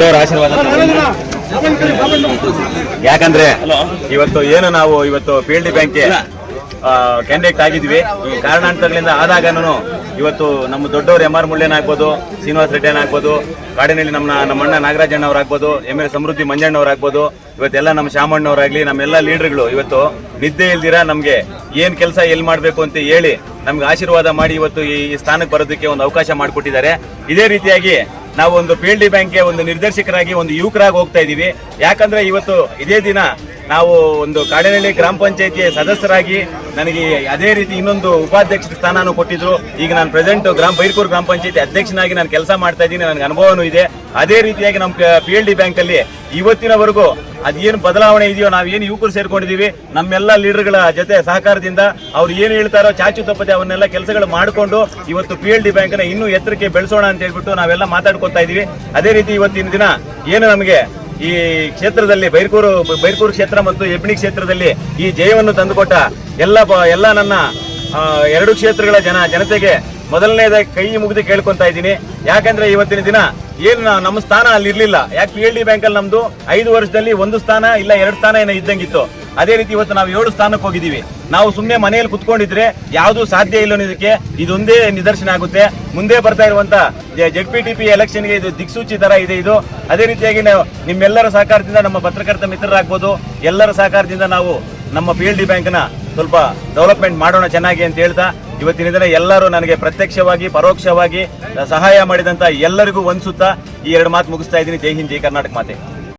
ದೇವರ ಆಶೀರ್ವಾದ ಯಾಕಂದ್ರೆ ಇವತ್ತು ಏನು ನಾವು ಇವತ್ತು ಪಿ ಎಲ್ ಡಿ ಬ್ಯಾಂಕ್ಗೆ ಕ್ಯಾಂಡಿಡೇಟ್ ಆಗಿದ್ವಿ. ಈ ಕಾರಣಾಂತರಗಳಿಂದ ಆದಾಗನೂ ಇವತ್ತು ನಮ್ಮ ದೊಡ್ಡವರು ಎಂ ಆರ್ ಮುಳ್ಳೇನ ಆಗ್ಬೋದು ಶ್ರೀನಿವಾಸ ರೆಡ್ಡಿ ಆಗ್ಬೋದು ಕಾಡಿನಲ್ಲಿ ನಮ್ಮ ನಮ್ಮ ಅಣ್ಣ ನಾಗರಾಜಣ್ಣ ಅವ್ರಾಗ್ಬೋದು ಎಂ ಎಲ್ ಸಮೃದ್ಧಿ ಮಂಜಣ್ಣ ಅವ್ರಾಗ್ಬೋದು ಇವತ್ತೆಲ್ಲ ನಮ್ಮ ಶಾಮಣ್ಣವರಾಗ್ಲಿ ನಮ್ಮೆಲ್ಲ ಲೀಡರ್ಗಳು ಇವತ್ತು ನಿದ್ದೆ ಇಲ್ದಿರ ನಮ್ಗೆ ಏನ್ ಕೆಲಸ ಎಲ್ಲಿ ಮಾಡಬೇಕು ಅಂತ ಹೇಳಿ ನಮ್ಗೆ ಆಶೀರ್ವಾದ ಮಾಡಿ ಇವತ್ತು ಈ ಸ್ಥಾನಕ್ಕೆ ಬರೋದಕ್ಕೆ ಒಂದು ಅವಕಾಶ ಮಾಡಿಕೊಟ್ಟಿದ್ದಾರೆ. ಇದೇ ರೀತಿಯಾಗಿ ನಾವು ಒಂದು ಪಿ ಎಲ್ ಡಿ ಬ್ಯಾಂಕ್ಗೆ ಒಂದು ನಿರ್ದೇಶಕರಾಗಿ ಒಂದು ಯುವಕರಾಗಿ ಹೋಗ್ತಾ ಇದ್ದೀವಿ ಯಾಕಂದ್ರೆ ಇವತ್ತು ಇದೇ ದಿನ ನಾವು ಒಂದು ಕಾಡಿನಹಳ್ಳಿ ಗ್ರಾಮ ಪಂಚಾಯಿತಿ ಸದಸ್ಯರಾಗಿ ನನಗೆ ಅದೇ ರೀತಿ ಇನ್ನೊಂದು ಉಪಾಧ್ಯಕ್ಷ ಸ್ಥಾನನೂ ಕೊಟ್ಟಿದ್ರು. ಈಗ ನಾನು ಪ್ರೆಸೆಂಟ್ ಗ್ರಾಮ, ಬೈರ್ಕೂರು ಗ್ರಾಮ ಪಂಚಾಯತಿ ಅಧ್ಯಕ್ಷನಾಗಿ ನಾನು ಕೆಲಸ ಮಾಡ್ತಾ ಇದ್ದೀನಿ. ನನಗೆ ಅನುಭವನೂ ಇದೆ. ಅದೇ ರೀತಿಯಾಗಿ ನಮ್ಮ ಪಿ ಎಲ್ ಡಿ ಬ್ಯಾಂಕ್ ಅಲ್ಲಿ ಇವತ್ತಿನವರೆಗೂ ಅದೇನು ಬದಲಾವಣೆ ಇದೆಯೋ, ನಾವು ಏನು ಯುವಕರು ಸೇರ್ಕೊಂಡಿದ್ದೀವಿ, ನಮ್ಮೆಲ್ಲ ಲೀಡರ್ಗಳ ಜೊತೆ ಸಹಕಾರದಿಂದ ಅವ್ರು ಏನು ಹೇಳ್ತಾರೋ, ಚಾಚು ತಪ್ಪದೆ ಅವನ್ನೆಲ್ಲ ಕೆಲಸಗಳು ಮಾಡಿಕೊಂಡು ಇವತ್ತು ಪಿ ಎಲ್ ಡಿ ಬ್ಯಾಂಕ್ನ ಇನ್ನೂ ಎತ್ತರಕ್ಕೆ ಬೆಳೆಸೋಣ ಅಂತ ಹೇಳ್ಬಿಟ್ಟು ನಾವೆಲ್ಲ ಮಾತಾಡ್ಕೊತಾ ಇದೀವಿ ಅದೇ ರೀತಿ ಇವತ್ತಿನ ದಿನ ಏನು ನಮಗೆ ಈ ಕ್ಷೇತ್ರದಲ್ಲಿ ಬೈರ್ಕೂರು ಬೈರ್ಕೂರು ಕ್ಷೇತ್ರ ಮತ್ತು ಹೆಬ್ಣಿ ಕ್ಷೇತ್ರದಲ್ಲಿ ಈ ಜಯವನ್ನು ತಂದುಕೊಟ್ಟ ಎಲ್ಲ ಎಲ್ಲ ನನ್ನ ಎರಡು ಕ್ಷೇತ್ರಗಳ ಜನ, ಜನತೆಗೆ ಮೊದಲನೇದಾಗಿ ಕೈ ಮುಗಿದು ಕೇಳ್ಕೊತಾ ಇದ್ದೀನಿ. ಯಾಕಂದ್ರೆ ಇವತ್ತಿನ ದಿನ ಏನು ನಮ್ಮ ಸ್ಥಾನ ಅಲ್ಲಿ ಇರಲಿಲ್ಲ ಯಾಕೆ, ಪಿ ಎಲ್ ಡಿ ಬ್ಯಾಂಕಲ್ಲಿ ನಮ್ದು ಐದು ವರ್ಷದಲ್ಲಿ ಒಂದು ಸ್ಥಾನ ಇಲ್ಲ, ಎರಡು ಸ್ಥಾನ ಏನೋ ಇದ್ದಂಗಿತ್ತು. ಅದೇ ರೀತಿ ಇವತ್ತು ನಾವು ಏಳು ಸ್ಥಾನಕ್ಕೆ ಹೋಗಿದ್ದೀವಿ. ನಾವು ಸುಮ್ಮನೆ ಮನೆಯಲ್ಲಿ ಕುತ್ಕೊಂಡಿದ್ರೆ ಯಾವುದು ಸಾಧ್ಯ ಇಲ್ಲ ಅನ್ನೋದಕ್ಕೆ ಇದೊಂದೇ ನಿದರ್ಶನ ಆಗುತ್ತೆ. ಮುಂದೆ ಬರ್ತಾ ಇರುವಂತ ಜೆಡ್ ಪಿ ಟಿ ಪಿ ಎಲೆಕ್ಷನ್ಗೆ ಇದು ದಿಕ್ಸೂಚಿ ತರ ಇದೆ ಇದು. ಅದೇ ರೀತಿಯಾಗಿ ನಾವು ನಿಮ್ಮೆಲ್ಲರ ಸಹಕಾರದಿಂದ ನಮ್ಮ ಪತ್ರಕರ್ತ ಮಿತ್ರರಾಗ್ಬೋದು. ಎಲ್ಲರ ಸಹಕಾರದಿಂದ ನಾವು ನಮ್ಮ ಪಿ ಎಲ್ ಡಿ ಬ್ಯಾಂಕ್ನ ಸ್ವಲ್ಪ ಡೆವಲಪ್ಮೆಂಟ್ ಮಾಡೋಣ ಚೆನ್ನಾಗಿ ಅಂತ ಹೇಳ್ತಾ, ಇವತ್ತಿನ ದಿನ ಎಲ್ಲರೂ ನನಗೆ ಪ್ರತ್ಯಕ್ಷವಾಗಿ, ಪರೋಕ್ಷವಾಗಿ ಸಹಾಯ ಮಾಡಿದಂತ ಎಲ್ಲರಿಗೂ ಒಂದ್ಸುತ್ತಾ ಈ ಎರಡು ಮಾತು ಮುಗಿಸ್ತಾ ಇದ್ದೀನಿ. ಜೈ ಹಿಂದ್, ಜೈ ಕರ್ನಾಟಕ ಮಾತೆ.